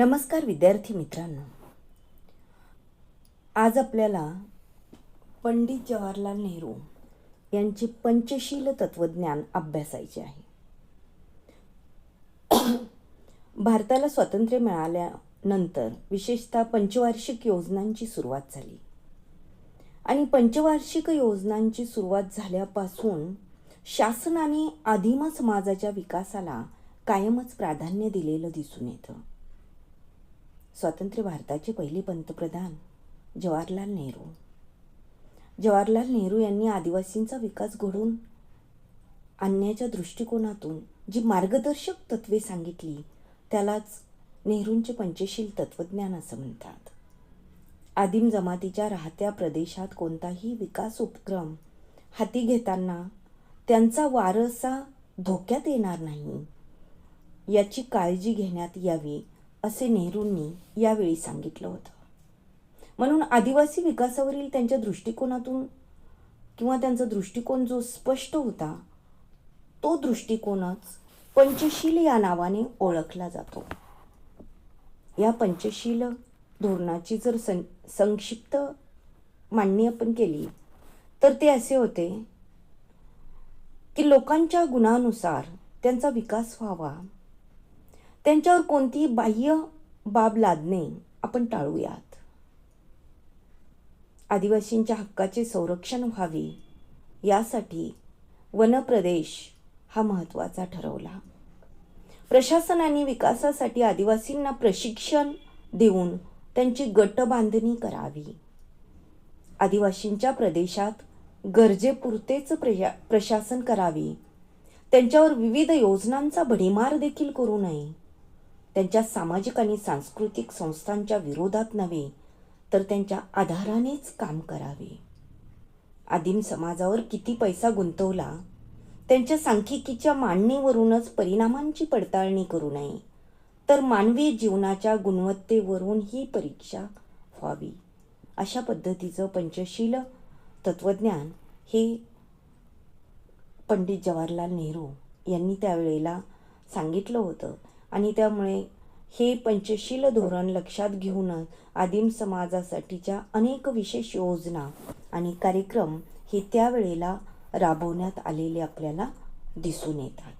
नमस्कार विद्यार्थी मित्रांनो. आज आपल्याला पंडित जवाहरलाल नेहरू यांचे पंचशील तत्वज्ञान अभ्यासायचे आहे. भारताला स्वातंत्र्य मिळाल्यानंतर विशेषतः पंचवार्षिक योजनांची सुरुवात झाली. आणि पंचवार्षिक योजनांची सुरुवात झाल्यापासून शासनाने आदिम समाजाच्या विकासाला कायमच प्राधान्य दिलेलं दिसून येतं. स्वातंत्र्य भारताचे पहिले पंतप्रधान जवाहरलाल नेहरू. जवाहरलाल नेहरू यांनी आदिवासींचा विकास घडवून आणण्याच्या दृष्टिकोनातून जी मार्गदर्शक तत्वे सांगितली त्यालाच नेहरूंचे पंचशील तत्वज्ञान असं म्हणतात. आदिम जमातीच्या राहत्या प्रदेशात कोणताही विकास उपक्रम हाती घेताना त्यांचा वारसा धोक्यात येणार नाही याची काळजी घेण्यात यावी असे नेहरूंनी यावेळी सांगितलं होतं. म्हणून आदिवासी विकासावरील त्यांच्या दृष्टिकोनातून किंवा त्यांचा दृष्टिकोन जो स्पष्ट होता तो दृष्टिकोनच पंचशील या नावाने ओळखला जातो. या पंचशील धोरणाची जर सं संक्षिप्त मांडणी आपण केली तर ते असे होते की लोकांच्या गुणानुसार त्यांचा विकास व्हावा. त्यांच्यावर कोणतीही बाह्य बाब लादणे आपण टाळूयात. आदिवासींच्या हक्काचे संरक्षण व्हावे यासाठी वनप्रदेश हा महत्त्वाचा ठरवला. प्रशासनाने विकासासाठी आदिवासींना प्रशिक्षण देऊन त्यांची गट बांधणी करावी. आदिवासींच्या प्रदेशात गरजेपुरतेच प्रशा प्रशासन करावे. त्यांच्यावर विविध योजनांचा भडीमार देखील करू नये. त्यांच्या सामाजिक आणि सांस्कृतिक संस्थांच्या विरोधात नव्हे तर त्यांच्या आधारानेच काम करावे. आदिम समाजावर किती पैसा गुंतवला त्यांच्या सांख्यिकीच्या मांडणीवरूनच परिणामांची पडताळणी करू नये तर मानवी जीवनाच्या गुणवत्तेवरून ही परीक्षा व्हावी अशा पद्धतीचं पंचशील तत्त्वज्ञान हे पंडित जवाहरलाल नेहरू यांनी त्यावेळेला सांगितलं होतं. आणि त्यामुळे हे पंचशील धोरण लक्षात घेऊनच आदिम समाजासाठीच्या अनेक विशेष योजना आणि कार्यक्रम हे त्यावेळेला राबवण्यात आलेले आपल्याला दिसून येतात.